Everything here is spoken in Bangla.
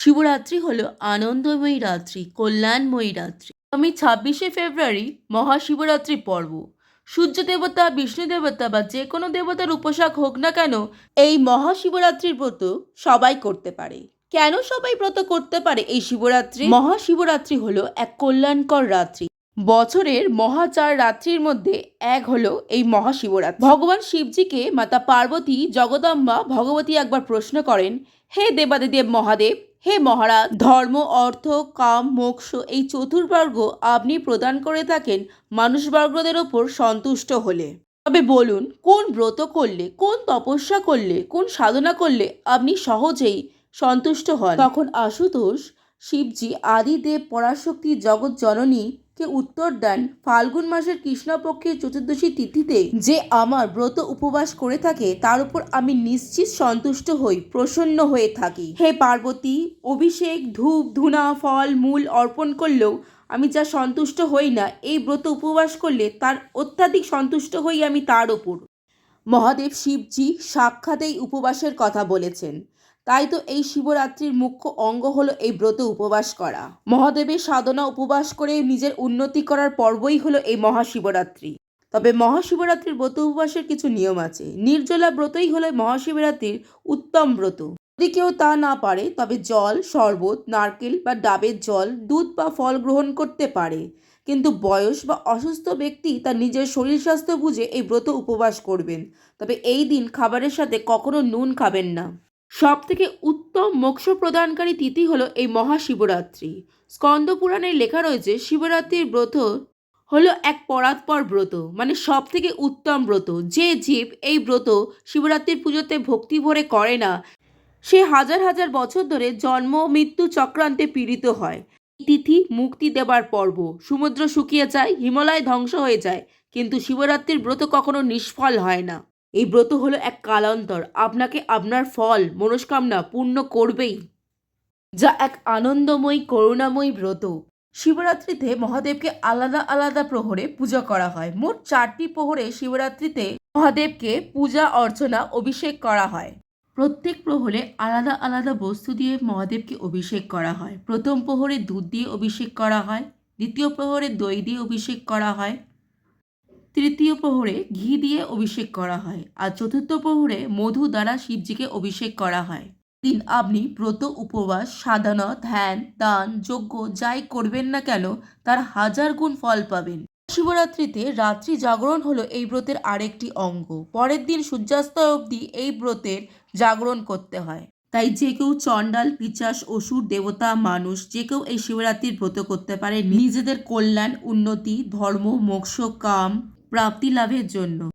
শিবরাত্রি হলো আনন্দময়ী রাত্রি, কল্যাণময়ী রাত্রি। আমি ছাব্বিশে ফেব্রুয়ারি মহাশিবরাত্রি পর্ব। সূর্য দেবতা বিষ্ণু দেবতা বা যে কোনো দেবতার উপাসক হোক না কেন, এই মহাশিবরাত্রির ব্রত সবাই করতে পারে। কেন সবাই ব্রত করতে পারে এই শিবরাত্রি? মহাশিবরাত্রি হলো এক কল্যাণকর রাত্রি। বছরের মহা চার রাত্রির মধ্যে এক হলো এই মহাশিবরাত্রি। ভগবান শিবজিকে মাতা পার্বতী জগদম্বা ভগবতী একবার প্রশ্ন করেন, হে দেবাদিদেব মহাদেব হে মহারাজ, ধর্ম, অর্থ, কাম, মোক্ষ, এই চতুর্বর্গ আপনি প্রদান করে থাকেন মানুষবর্গদের ওপর সন্তুষ্ট হলে। তবে বলুন, কোন ব্রত করলে, কোন তপস্যা করলে, কোন সাধনা করলে আপনি সহজেই সন্তুষ্ট হন? তখন আশুতোষ, শিবজি, আদিদেব, পরাশক্তি, জগৎ জননীকে উত্তর দেন ফাল্গুন মাসের কৃষ্ণপক্ষের চতুর্দশী তিথিতে যে আমার ব্রত উপবাস করে থাকে, তার উপর আমি নিশ্চিত সন্তুষ্ট হই, প্রসন্ন হয়ে থাকি। হে পার্বতী, অভিষেক, ধূপ, ধুনা, ফল, মূল অর্পণ করলেও আমি যা সন্তুষ্ট হই না, এই ব্রত উপবাস করলে তার অত্যাধিক সন্তুষ্ট হই আমি তার ওপর মহাদেব শিবজি সাক্ষাৎ এই উপবাসের কথা বলেছেন। তাই তো এই শিবরাত্রির মুখ্য অঙ্গ হলো এই ব্রত উপবাস করা। মহাদেবের সাধনা উপবাস করে নিজের উন্নতি করার পর্বই হলো এই মহাশিবরাত্রি। তবে মহাশিবরাত্রির ব্রত উপবাসের কিছু নিয়ম আছে। নির্জলা ব্রতই হলো মহাশিবরাত্রির উত্তম ব্রত। যদি কেউ তা না পারে, তবে জল, শরবত, নারকেল বা ডাবের জল, দুধ বা ফল গ্রহণ করতে পারে। কিন্তু বয়স বা অসুস্থ ব্যক্তি তার নিজের শরীর স্বাস্থ্য বুঝে এই ব্রত উপবাস করবেন। তবে এই দিন খাবারের সাথে কখনো নুন খাবেন না। সব থেকে উত্তম মোক্ষ প্রদানকারী তিথি হলো এই মহাশিবরাত্রি। স্কন্দ পুরাণে লেখা রয়েছে, শিবরাত্রির ব্রত হলো এক পরাৎপর ব্রত মানে সব থেকে উত্তম ব্রত। যে জীব এই ব্রত শিবরাত্রির পুজোতে ভক্তি ভরে করে না, সে হাজার হাজার বছর ধরে জন্ম মৃত্যু চক্রান্তে পীড়িত হয়। তিথি মুক্তি দেবার পর্ব। সমুদ্র শুকিয়ে যায়, হিমালয় ধ্বংস হয়ে যায়, কিন্তু শিবরাত্রির ব্রত কখনো নিষ্ফল হয় না। এই ব্রত হলো এক কালান্তর। আপনাকে আপনার ফল, মনস্কামনা পূর্ণ করবেই। যা এক আনন্দময়ী, করুণাময়ী ব্রত। শিবরাত্রিতে মহাদেবকে আলাদা আলাদা প্রহরে পূজা করা হয়। মোট চারটি প্রহরে শিবরাত্রিতে মহাদেবকে পূজা, অর্চনা, অভিষেক করা হয়। প্রত্যেক প্রহরে আলাদা আলাদা বস্তু দিয়ে মহাদেবকে অভিষেক করা হয়। প্রথম প্রহরে দুধ দিয়ে অভিষেক করা হয়। দ্বিতীয় প্রহরে দই দিয়ে অভিষেক করা হয়। তৃতীয় প্রহরে ঘি দিয়ে অভিষেক করা হয় আর চতুর্থ প্রহরে মধু দ্বারা শিবজিকে অভিষেক করা হয়। দিন আপনি ব্রত, উপবাস সাধনা ধ্যান, দান, যজ্ঞ যাই করবেন না কেন, তার হাজার গুণ ফল পাবেন। শিবরাত্রিতে রাত্রি জাগরণ হলো এই ব্রতের আরেকটি অঙ্গ। পরের দিন সূর্যাস্ত অবধি এই ব্রতের জাগরণ করতে হয়। তাই যে কেউ চণ্ডাল, পিচাস, অসুর, দেবতা, মানুষ, যে কেউ এই শিবরাত্রির ব্রত করতে পারে। নিজেদের কল্যাণ, উন্নতি, ধর্ম, মোক্ষ, কাম প্রাপ্তি লাভের জন্য।